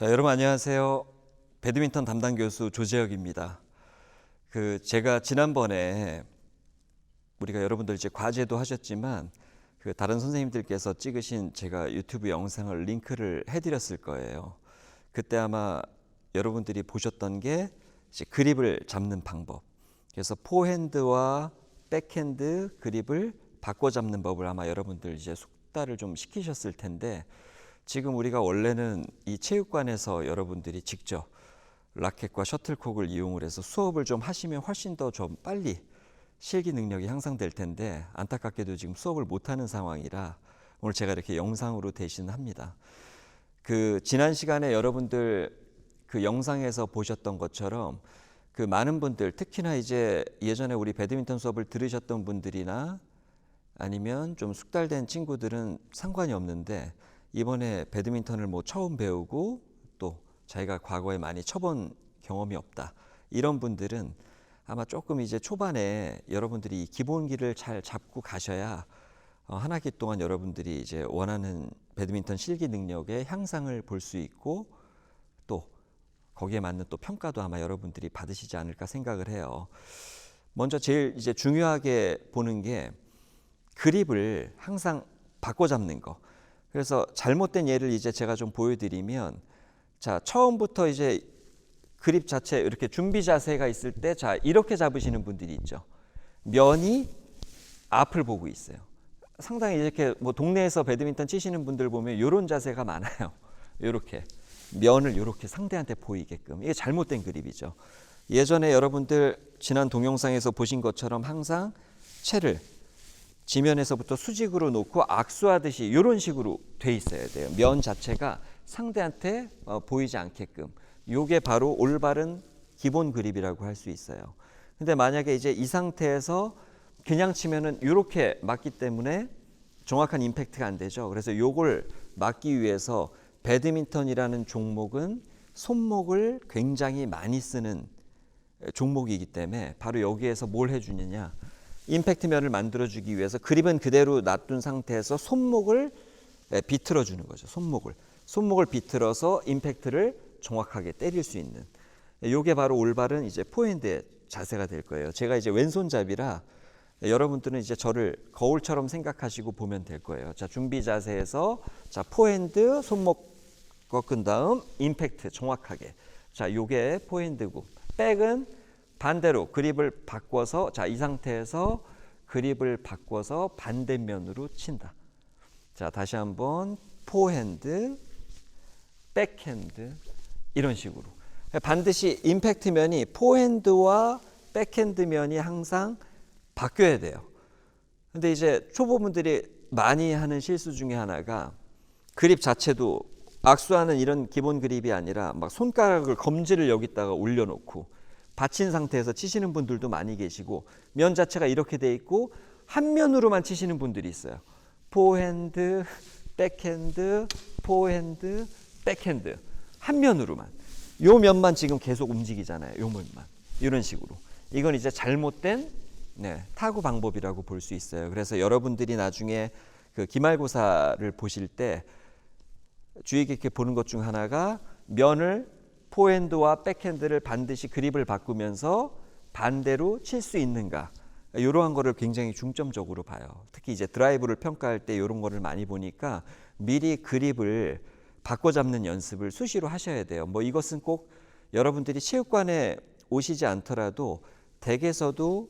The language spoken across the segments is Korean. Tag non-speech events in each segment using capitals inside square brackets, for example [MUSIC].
자, 여러분 안녕하세요. 배드민턴 담당 교수 조재혁입니다. 그 제가 지난번에 우리가 여러분들 이제 과제도 하셨지만 그 다른 선생님들께서 찍으신 제가 유튜브 영상을 링크를 해드렸을 거예요. 그때 아마 여러분들이 보셨던 게 그립을 잡는 방법. 그래서 포핸드와 백핸드 그립을 바꿔 잡는 법을 아마 여러분들 이제 숙달을 좀 시키셨을 텐데 지금 우리가 원래는 이 체육관에서 여러분들이 직접 라켓과 셔틀콕을 이용을 해서 수업을 좀 하시면 훨씬 더 좀 빨리 실기 능력이 향상될 텐데 안타깝게도 지금 수업을 못하는 상황이라 오늘 제가 이렇게 영상으로 대신합니다. 그 지난 시간에 여러분들 그 영상에서 보셨던 것처럼 그 많은 분들 특히나 이제 예전에 우리 배드민턴 수업을 들으셨던 분들이나 아니면 좀 숙달된 친구들은 상관이 없는데 이번에 배드민턴을 뭐 처음 배우고 또 자기가 과거에 많이 쳐본 경험이 없다 이런 분들은 아마 조금 이제 초반에 여러분들이 이 기본기를 잘 잡고 가셔야 어, 한 학기 동안 여러분들이 이제 원하는 배드민턴 실기 능력의 향상을 볼 수 있고 또 거기에 맞는 또 평가도 아마 여러분들이 받으시지 않을까 생각을 해요. 먼저 제일 이제 중요하게 보는 게 그립을 항상 바꿔 잡는 거. 그래서 잘못된 예를 이제 제가 좀 보여드리면 자 처음부터 이제 그립 자체 이렇게 준비 자세가 있을 때 자 이렇게 잡으시는 분들이 있죠. 면이 앞을 보고 있어요. 상당히 이렇게 뭐 동네에서 배드민턴 치시는 분들 보면 이런 자세가 많아요. [LAUGHS] 이렇게 면을 이렇게 상대한테 보이게끔 이게 잘못된 그립이죠. 예전에 여러분들 지난 동영상에서 보신 것처럼 항상 채를 지면에서부터 수직으로 놓고 악수하듯이 이런 식으로 돼 있어야 돼요. 면 자체가 상대한테 어, 보이지 않게끔. 요게 바로 올바른 기본 그립이라고 할 수 있어요. 근데 만약에 이제 이 상태에서 그냥 치면은 이렇게 맞기 때문에 정확한 임팩트가 안 되죠. 그래서 요걸 막기 위해서 배드민턴이라는 종목은 손목을 굉장히 많이 쓰는 종목이기 때문에 바로 여기에서 뭘 해주느냐. 임팩트면을 만들어주기 위해서 그립은 그대로 놔둔 상태에서 손목을 비틀어 주는 거죠. 손목을. 손목을 비틀어서 임팩트를 정확하게 때릴 수 있는. 요게 바로 올바른 이제 포핸드의 자세가 될 거예요. 제가 이제 왼손잡이라 여러분들은 이제 저를 거울처럼 생각하시고 보면 될 거예요. 자, 준비 자세에서 자, 포핸드 손목 꺾은 다음 임팩트 정확하게. 자, 요게 포핸드고. 백은 반대로 그립을 바꿔서 자, 이 상태에서 그립을 바꿔서 반대면으로 친다. 자, 다시 한번 포핸드, 백핸드 이런 식으로. 반드시 임팩트 면이 포핸드와 백핸드 면이 항상 바뀌어야 돼요. 근데 이제 초보분들이 많이 하는 실수 중에 하나가 그립 자체도 악수하는 이런 기본 그립이 아니라 막 손가락을 검지를 여기다가 올려놓고 받친 상태에서 치시는 분들도 많이 계시고 면 자체가 이렇게 돼 있고 한 면으로만 치시는 분들이 있어요. 포핸드, 백핸드, 포핸드, 백핸드 한 면으로만. 요 면만 지금 계속 움직이잖아요. 요 면만 이런 식으로. 이건 이제 잘못된 네, 타구 방법이라고 볼 수 있어요. 그래서 여러분들이 나중에 그 기말고사를 보실 때 주의 깊게 보는 것 중 하나가 면을 포핸드와 백핸드를 반드시 그립을 바꾸면서 반대로 칠 수 있는가 이러한 거를 굉장히 중점적으로 봐요. 특히 이제 드라이브를 평가할 때 이런 거를 많이 보니까 미리 그립을 바꿔 잡는 연습을 수시로 하셔야 돼요. 뭐 이것은 꼭 여러분들이 체육관에 오시지 않더라도 댁에서도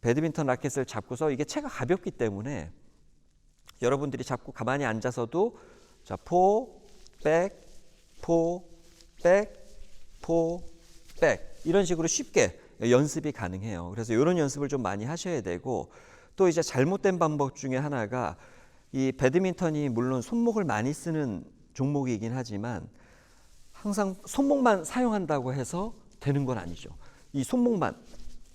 배드민턴 라켓을 잡고서 이게 채가 가볍기 때문에 여러분들이 잡고 가만히 앉아서도 자, 포, 백, 포, 백, 포, 백 이런 식으로 쉽게 연습이 가능해요. 그래서 이런 연습을 좀 많이 하셔야 되고 또 이제 잘못된 방법 중에 하나가 이 배드민턴이 물론 손목을 많이 쓰는 종목이긴 하지만 항상 손목만 사용한다고 해서 되는 건 아니죠. 이 손목만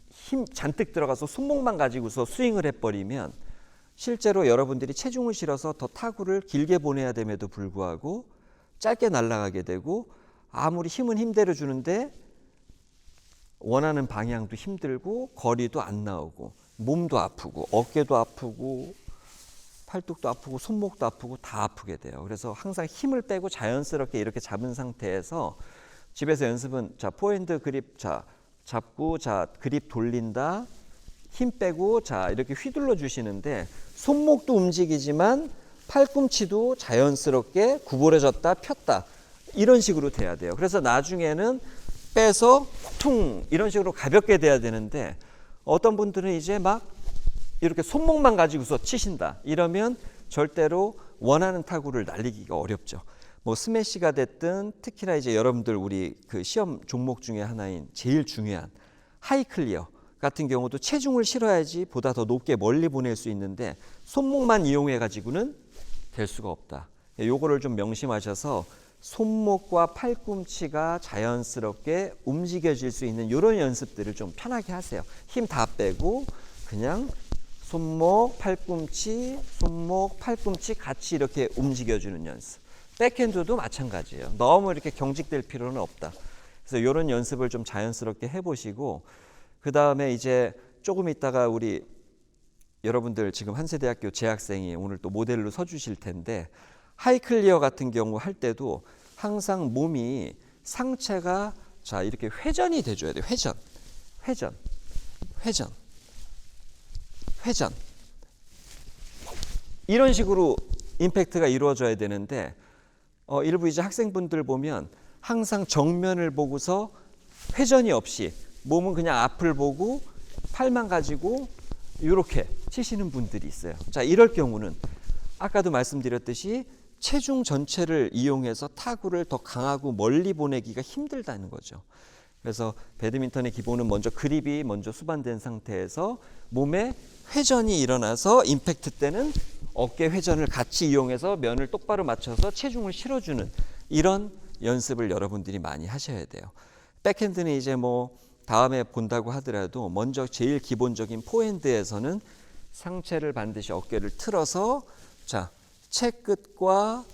힘 잔뜩 들어가서 손목만 가지고서 스윙을 해버리면 실제로 여러분들이 체중을 실어서 더 타구를 길게 보내야 됨에도 불구하고 짧게 날아가게 되고 아무리 힘은 힘대로 주는데 원하는 방향도 힘들고 거리도 안 나오고 몸도 아프고 어깨도 아프고 팔뚝도 아프고 손목도 아프고 다 아프게 돼요. 그래서 항상 힘을 빼고 자연스럽게 이렇게 잡은 상태에서 집에서 연습은 자 포핸드 그립 자 잡고 자 그립 돌린다 힘 빼고 자 이렇게 휘둘러 주시는데 손목도 움직이지만 팔꿈치도 자연스럽게 구부러졌다 폈다 이런 식으로 돼야 돼요. 그래서 나중에는 빼서 퉁 이런 식으로 가볍게 돼야 되는데 어떤 분들은 이제 막 이렇게 손목만 가지고서 치신다 이러면 절대로 원하는 타구를 날리기가 어렵죠. 뭐 스매시가 됐든 특히나 이제 여러분들 우리 그 시험 종목 중에 하나인 제일 중요한 하이 클리어 같은 경우도 체중을 실어야지 보다 더 높게 멀리 보낼 수 있는데 손목만 이용해 가지고는 될 수가 없다. 요거를 좀 명심하셔서 손목과 팔꿈치가 자연스럽게 움직여질 수 있는 이런 연습들을 좀 편하게 하세요. 힘 다 빼고 그냥 손목, 팔꿈치, 손목, 팔꿈치 같이 이렇게 움직여주는 연습. 백핸드도 마찬가지예요. 너무 이렇게 경직될 필요는 없다. 그래서 이런 연습을 좀 자연스럽게 해보시고 그 다음에 이제 조금 있다가 우리 여러분들 지금 한세대학교 재학생이 오늘 또 모델로 서주실 텐데 하이클리어 같은 경우 할 때도 항상 몸이 상체가 자 이렇게 회전이 돼줘야 돼요. 회전, 회전, 회전, 회전. 이런 식으로 임팩트가 이루어져야 되는데 어, 일부 이제 학생분들 보면 항상 정면을 보고서 회전이 없이 몸은 그냥 앞을 보고 팔만 가지고 이렇게 치시는 분들이 있어요. 자, 이럴 경우는 아까도 말씀드렸듯이 체중 전체를 이용해서 타구를 더 강하고 멀리 보내기가 힘들다는 거죠. 그래서 배드민턴의 기본은 먼저 그립이 먼저 수반된 상태에서 몸에 회전이 일어나서 임팩트 때는 어깨 회전을 같이 이용해서 면을 똑바로 맞춰서 체중을 실어주는 이런 연습을 여러분들이 많이 하셔야 돼요. 백핸드는 이제 뭐 다음에 본다고 하더라도 먼저 제일 기본적인 포핸드에서는 상체를 반드시 어깨를 틀어서 자, 채 끝과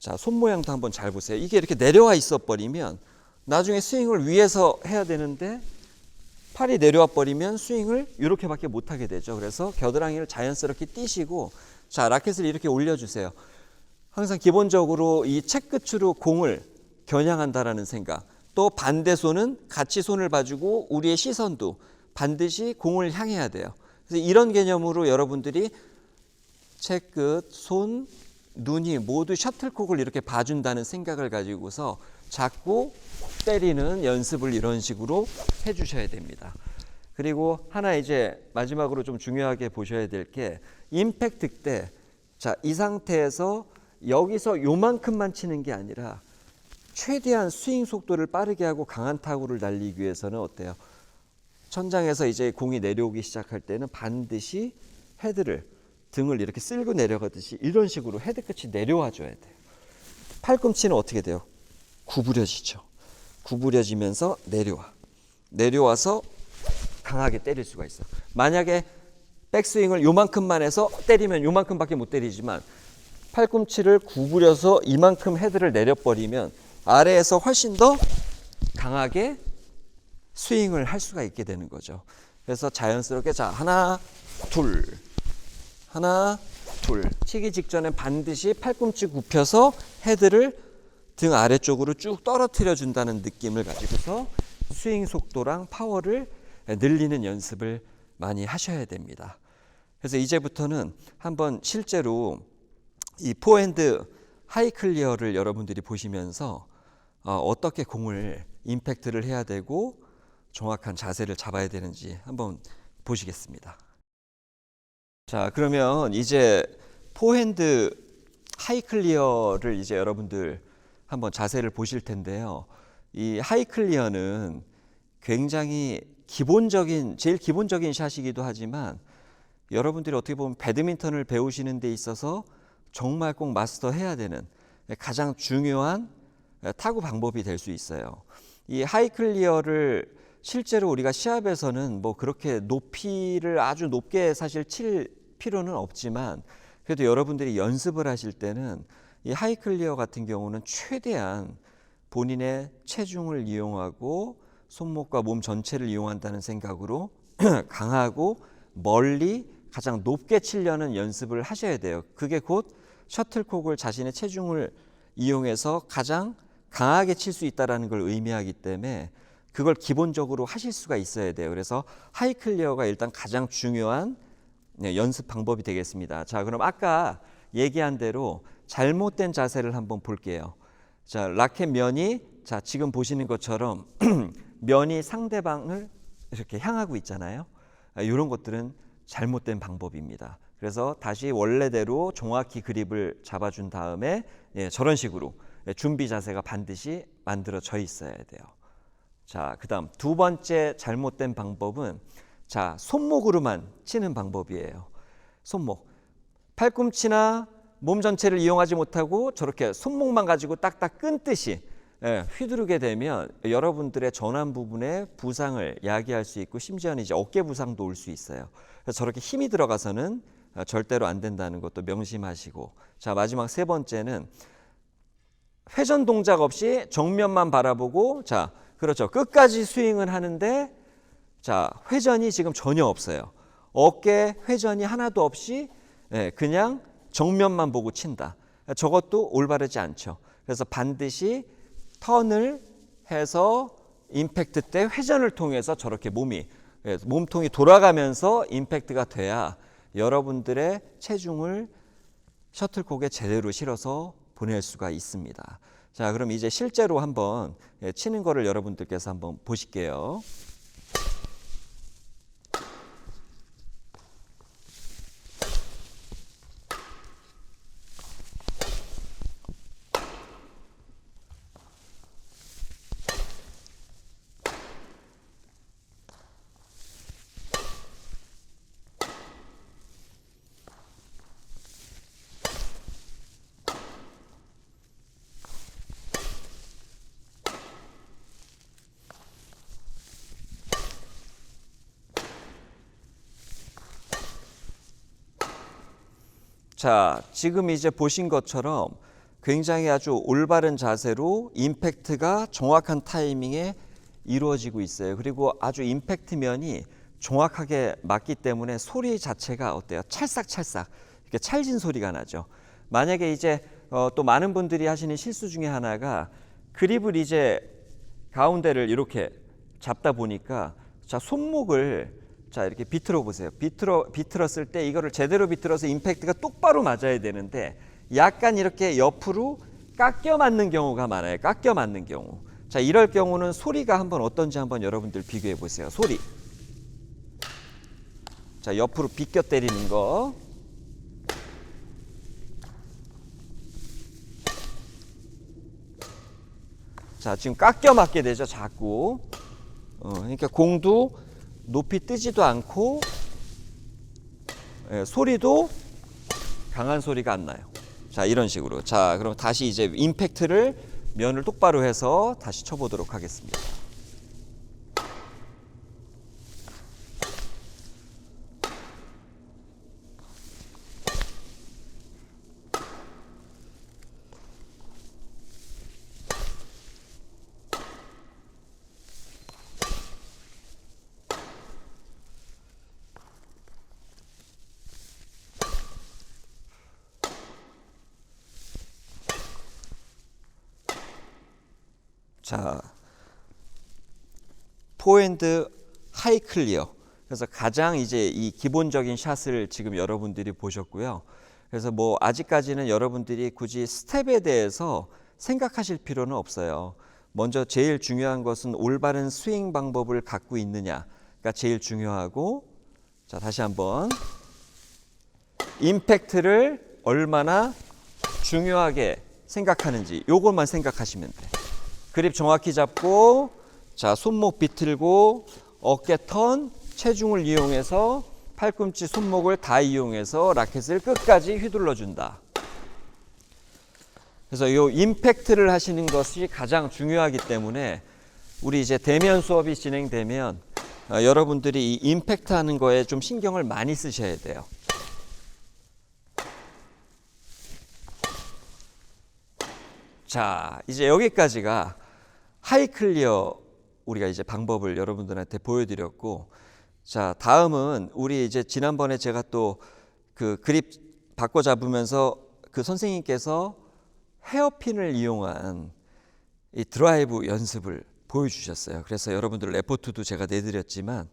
자, 손 모양도 한번 잘 보세요. 이게 이렇게 내려와 있어 버리면 나중에 스윙을 위에서 해야 되는데 팔이 내려와 버리면 스윙을 이렇게밖에 못 하게 되죠. 그래서 겨드랑이를 자연스럽게 띄시고 자, 라켓을 이렇게 올려 주세요. 항상 기본적으로 이 채 끝으로 공을 겨냥한다라는 생각. 또 반대 손은 같이 손을 봐주고 우리의 시선도 반드시 공을 향해야 돼요. 그래서 이런 개념으로 여러분들이 채끝, 손, 눈이 모두 셔틀콕을 이렇게 봐준다는 생각을 가지고서 자꾸 때리는 연습을 이런 식으로 해주셔야 됩니다. 그리고 하나 이제 마지막으로 좀 중요하게 보셔야 될 게 임팩트 때 자, 이 상태에서 여기서 요만큼만 치는 게 아니라 최대한 스윙 속도를 빠르게 하고 강한 타구를 날리기 위해서는 어때요? 천장에서 이제 공이 내려오기 시작할 때는 반드시 헤드를 등을 이렇게 쓸고 내려가듯이 이런 식으로 헤드 끝이 내려와 줘야 돼요. 팔꿈치는 어떻게 돼요? 구부려지죠. 구부려지면서 내려와. 내려와서 강하게 때릴 수가 있어. 만약에 백스윙을 요만큼만 해서 때리면 요만큼밖에 못 때리지만 팔꿈치를 구부려서 이만큼 헤드를 내려버리면 아래에서 훨씬 더 강하게 스윙을 할 수가 있게 되는 거죠. 그래서 자연스럽게 자 하나 둘 하나 둘 치기 직전에 반드시 팔꿈치 굽혀서 헤드를 등 아래쪽으로 쭉 떨어뜨려 준다는 느낌을 가지고서 스윙 속도랑 파워를 늘리는 연습을 많이 하셔야 됩니다. 그래서 이제부터는 한번 실제로 이 포핸드 하이 클리어를 여러분들이 보시면서 어, 어떻게 공을 임팩트를 해야 되고 정확한 자세를 잡아야 되는지 한번 보시겠습니다. 자, 그러면 이제 포핸드 하이 클리어를 이제 여러분들 한번 자세를 보실 텐데요. 이 하이 클리어는 굉장히 기본적인 제일 기본적인 샷이기도 하지만 여러분들이 어떻게 보면 배드민턴을 배우시는 데 있어서 정말 꼭 마스터해야 되는 가장 중요한 타구 방법이 될 수 있어요. 이 하이 클리어를 실제로 우리가 시합에서는 뭐 그렇게 높이를 아주 높게 사실 칠 필요는 없지만 그래도 여러분들이 연습을 하실 때는 이 하이 클리어 같은 경우는 최대한 본인의 체중을 이용하고 손목과 몸 전체를 이용한다는 생각으로 [CLEARS THROAT] 강하고 멀리 가장 높게 치려는 연습을 하셔야 돼요. 그게 곧 셔틀콕을 자신의 체중을 이용해서 가장 강하게 칠 수 있다라는 걸 의미하기 때문에 그걸 기본적으로 하실 수가 있어야 돼요. 그래서 하이 클리어가 일단 가장 중요한 네, 연습 방법이 되겠습니다. 자, 그럼 아까 얘기한 대로 잘못된 자세를 한번 볼게요. 자, 라켓 면이 자, 지금 보시는 것처럼 [CLEARS THROAT] 면이 상대방을 이렇게 향하고 있잖아요. 아, 이런 것들은 잘못된 방법입니다. 그래서 다시 원래대로 정확히 그립을 잡아준 다음에 예, 저런 식으로 예, 준비 자세가 반드시 만들어져 있어야 돼요. 자, 그다음 두 번째 잘못된 방법은 자, 손목으로만 치는 방법이에요. 손목. 팔꿈치나 몸 전체를 이용하지 못하고 저렇게 손목만 가지고 딱딱 끈 듯이 예, 휘두르게 되면 여러분들의 전완 부분에 부상을 야기할 수 있고 심지어는 이제 어깨 부상도 올 수 있어요. 그래서 저렇게 힘이 들어가서는 어, 절대로 안 된다는 것도 명심하시고 자 마지막 세 번째는 회전 동작 없이 정면만 바라보고 자 그렇죠. 끝까지 스윙을 하는데 자 회전이 지금 전혀 없어요. 어깨 회전이 하나도 없이 예, 그냥 정면만 보고 친다. 저것도 올바르지 않죠. 그래서 반드시 턴을 해서 임팩트 때 회전을 통해서 저렇게 몸이 예, 몸통이 돌아가면서 임팩트가 돼야 여러분들의 체중을 셔틀콕에 제대로 실어서 보낼 수가 있습니다. 자, 그럼 이제 실제로 한번 예, 치는 거를 여러분들께서 한번 보실게요. 자, 지금 이제 보신 것처럼 굉장히 아주 올바른 자세로 임팩트가 정확한 타이밍에 이루어지고 있어요. 그리고 아주 임팩트 면이 정확하게 맞기 때문에 소리 자체가 어때요? 찰싹찰싹 이렇게 찰진 소리가 나죠. 만약에 이제 어, 또 많은 분들이 하시는 실수 중에 하나가 그립을 이제 가운데를 이렇게 잡다 보니까 자 손목을 자 이렇게 비틀어 보세요. 비틀어 비틀었을 때 이거를 제대로 비틀어서 임팩트가 똑바로 맞아야 되는데 약간 이렇게 옆으로 깎여 맞는 경우가 많아요. 깎여 맞는 경우. 자 이럴 경우는 소리가 한번 어떤지 한번 여러분들 비교해 보세요. 소리. 자 옆으로 비껴 때리는 거. 자 지금 깎여 맞게 되죠 자꾸. 어, 그러니까 공도 높이 뜨지도 않고 예, 소리도 강한 소리가 안 나요. 자 이런 식으로 자 그럼 다시 이제 임팩트를 면을 똑바로 해서 다시 쳐보도록 하겠습니다. 자, 포핸드 하이 클리어. 그래서 가장 이제 이 기본적인 샷을 지금 여러분들이 보셨고요. 그래서 뭐 아직까지는 여러분들이 굳이 스텝에 대해서 생각하실 필요는 없어요. 먼저 제일 중요한 것은 올바른 스윙 방법을 갖고 있느냐가 제일 중요하고 자, 다시 한번 임팩트를 얼마나 중요하게 생각하는지 요것만 생각하시면 돼요. 그립 정확히 잡고 자 손목 비틀고 어깨 턴 체중을 이용해서 팔꿈치 손목을 다 이용해서 라켓을 끝까지 휘둘러 준다. 그래서 이 임팩트를 하시는 것이 가장 중요하기 때문에 우리 이제 대면 수업이 진행되면 어, 여러분들이 이 임팩트 하는 거에 좀 신경을 많이 쓰셔야 돼요. 자, 이제 여기까지가 하이 클리어 우리가 이제 방법을 여러분들한테 보여드렸고 자, 다음은 우리 이제 지난번에 제가 또 그 그립 바꿔 잡으면서 그 선생님께서 헤어핀을 이용한 이 드라이브 연습을 보여주셨어요. 그래서 여러분들 레포트도 제가 내드렸지만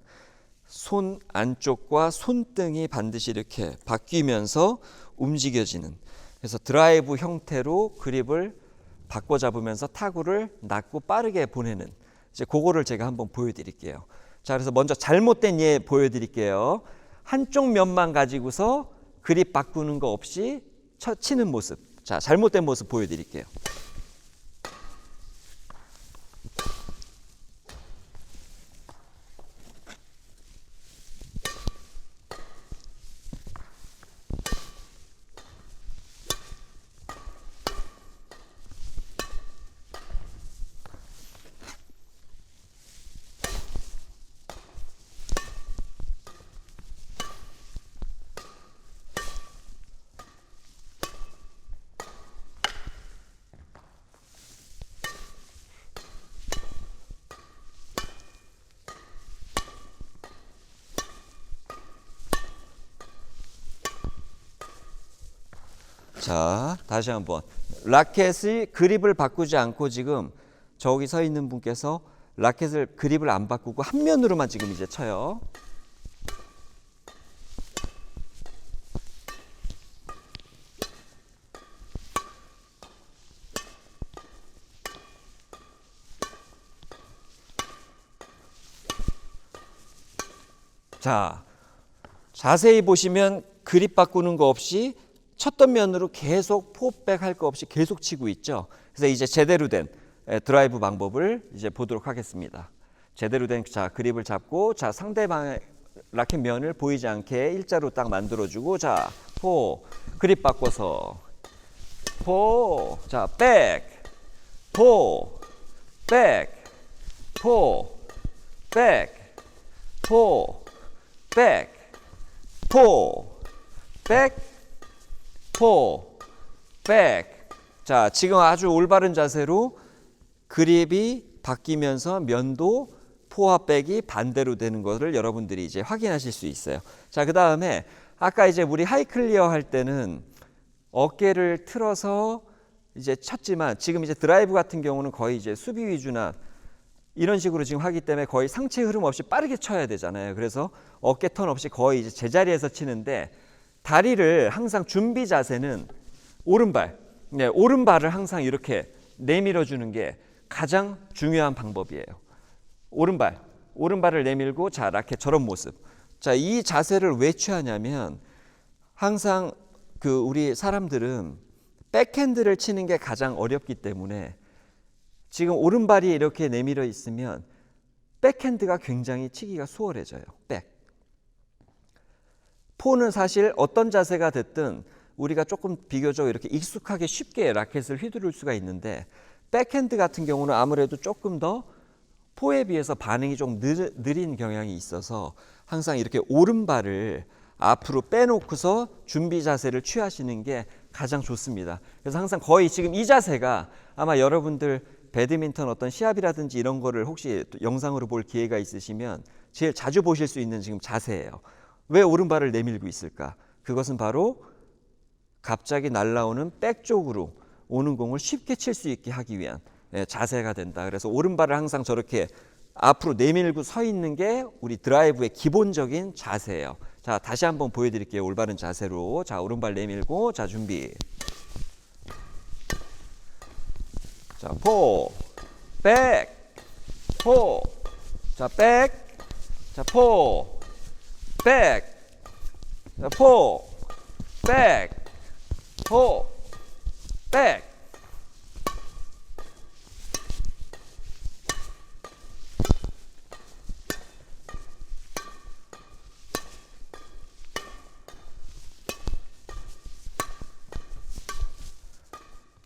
손 안쪽과 손등이 반드시 이렇게 바뀌면서 움직여지는 그래서 드라이브 형태로 그립을 바꿔 잡으면서 타구를 낮고 빠르게 보내는 이제 그거를 제가 한번 보여드릴게요. 자, 그래서 먼저 잘못된 예 보여드릴게요. 한쪽 면만 가지고서 그립 바꾸는 거 없이 쳐 치는 모습. 자, 잘못된 모습 보여드릴게요. 자, 다시 한번. 라켓의 그립을 바꾸지 않고 지금 저기 서 있는 분께서 라켓을 그립을 안 바꾸고 한 면으로만 지금 이제 쳐요. 자, 자세히 보시면 그립 바꾸는 거 없이 쳤던 면으로 계속 포백 할 거 없이 계속 치고 있죠. 그래서 이제 제대로 된 에, 드라이브 방법을 이제 보도록 하겠습니다. 제대로 된 자 그립을 잡고 자 상대방의 라켓 면을 보이지 않게 일자로 딱 만들어주고 자포 그립 바꿔서 포백포백포백포백포백 포, 백. 자, 지금 아주 올바른 자세로 그립이 바뀌면서 면도 포와 백이 반대로 되는 것을 여러분들이 이제 확인하실 수 있어요. 자, 그 다음에 아까 이제 우리 하이클리어 할 때는 어깨를 틀어서 이제 쳤지만 지금 이제 드라이브 같은 경우는 거의 이제 수비 위주나 이런 식으로 지금 하기 때문에 거의 상체 흐름 없이 빠르게 쳐야 되잖아요. 그래서 어깨 턴 없이 거의 이제 제자리에서 치는데 다리를 항상 준비 자세는 오른발, 네, 오른발을 항상 이렇게 내밀어 주는 게 가장 중요한 방법이에요. 오른발, 오른발을 내밀고 자 라켓 저런 모습. 자, 이 자세를 왜 취하냐면 항상 그 우리 사람들은 백핸드를 치는 게 가장 어렵기 때문에 지금 오른발이 이렇게 내밀어 있으면 백핸드가 굉장히 치기가 수월해져요. 백. 포는 사실 어떤 자세가 됐든 우리가 조금 비교적 이렇게 익숙하게 쉽게 라켓을 휘두를 수가 있는데 백핸드 같은 경우는 아무래도 조금 더 포에 비해서 반응이 좀 느, 느린 경향이 있어서 항상 이렇게 오른발을 앞으로 빼놓고서 준비 자세를 취하시는 게 가장 좋습니다. 그래서 항상 거의 지금 이 자세가 아마 여러분들 배드민턴 어떤 시합이라든지 이런 거를 혹시 영상으로 볼 기회가 있으시면 제일 자주 보실 수 있는 지금 자세예요. 왜 오른발을 내밀고 있을까? 그것은 바로 갑자기 날라오는 백 쪽으로 오는 공을 쉽게 칠 수 있게 하기 위한 예, 자세가 된다. 그래서 오른발을 항상 저렇게 앞으로 내밀고 서 있는 게 우리 드라이브의 기본적인 자세예요. 자, 다시 한번 보여드릴게요. 올바른 자세로. 자, 오른발 내밀고, 자, 준비. 자, 포, 백, 포, 자, 백, 자, 포, 백, 자, 포, 백, 포, 백.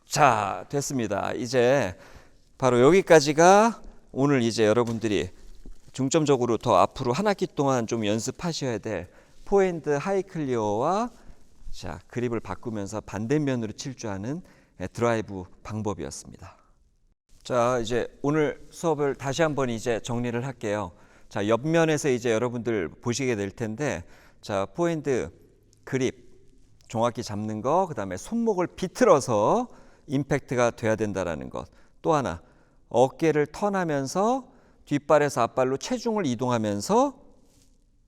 자, 됐습니다. 이제 바로 여기까지가 오늘 이제 여러분들이 중점적으로 더 앞으로 한 학기 동안 좀 연습하셔야 될 포핸드 하이클리어와 자, 그립을 바꾸면서 반대면으로 칠 줄 아는 예, 드라이브 방법이었습니다. 자, 이제 오늘 수업을 다시 한번 이제 정리를 할게요. 자, 자, 옆면에서 이제 여러분들 보시게 될 텐데 자, 포핸드 그립 정확히 잡는 거, 그다음에 손목을 비틀어서 임팩트가 돼야 된다라는 것. 또 하나 어깨를 턴하면서 뒷발에서 앞발로 체중을 이동하면서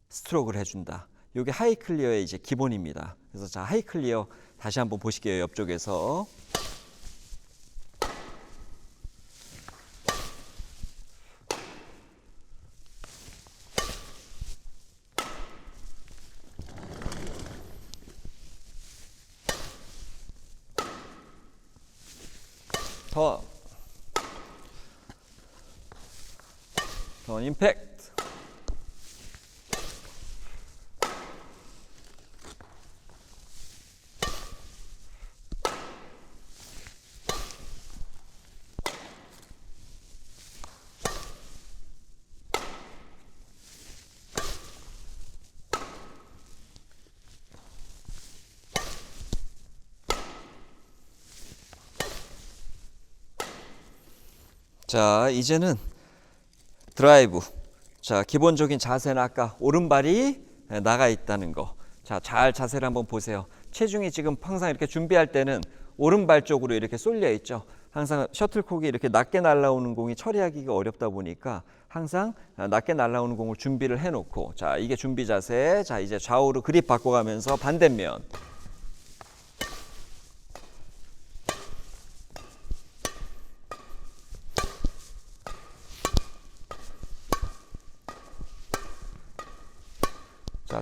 스트로크를 해준다. 이게 하이 클리어의 이제 기본입니다. 그래서 자 하이 클리어 다시 한번 보실게요. 옆쪽에서 턴, 턴 임팩트. 자, 이제는 드라이브. 자, 기본적인 자세는 아까 오른발이 나가 있다는 거. 자, 잘 자세를 한번 보세요. 체중이 지금 항상 이렇게 준비할 때는 오른발 쪽으로 이렇게 쏠려 있죠. 항상 셔틀콕이 이렇게 낮게 날아오는 공이 처리하기가 어렵다 보니까 항상 낮게 날아오는 공을 준비를 해 놓고 자, 이게 준비 자세. 자, 이제 좌우로 그립 바꿔가면서 반대면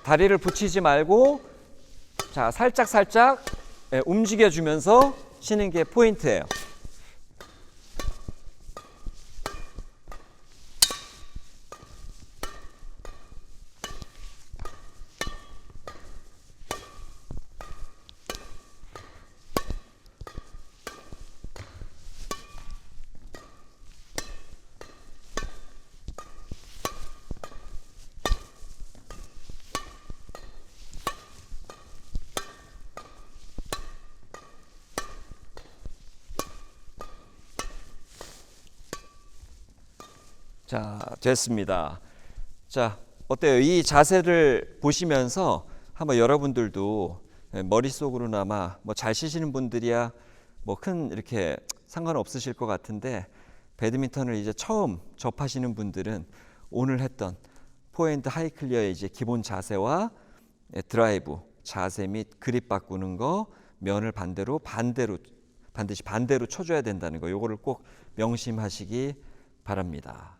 다리를 붙이지 말고 자, 살짝 살짝 예, 움직여 주면서 쉬는 게 포인트예요. 자, 됐습니다. 자, 어때요? 이 자세를 보시면서 한번 여러분들도 예, 머릿속으로나마 뭐 잘 치시는 분들이야 뭐 큰 이렇게 상관 없으실 것 같은데 배드민턴을 이제 처음 접하시는 분들은 오늘 했던 포핸드 하이 클리어의 이제 기본 자세와 예, 드라이브 자세 및 그립 바꾸는 거 면을 반대로 반대로 반드시 반대로 쳐줘야 된다는 거 요거를 꼭 명심하시기 바랍니다.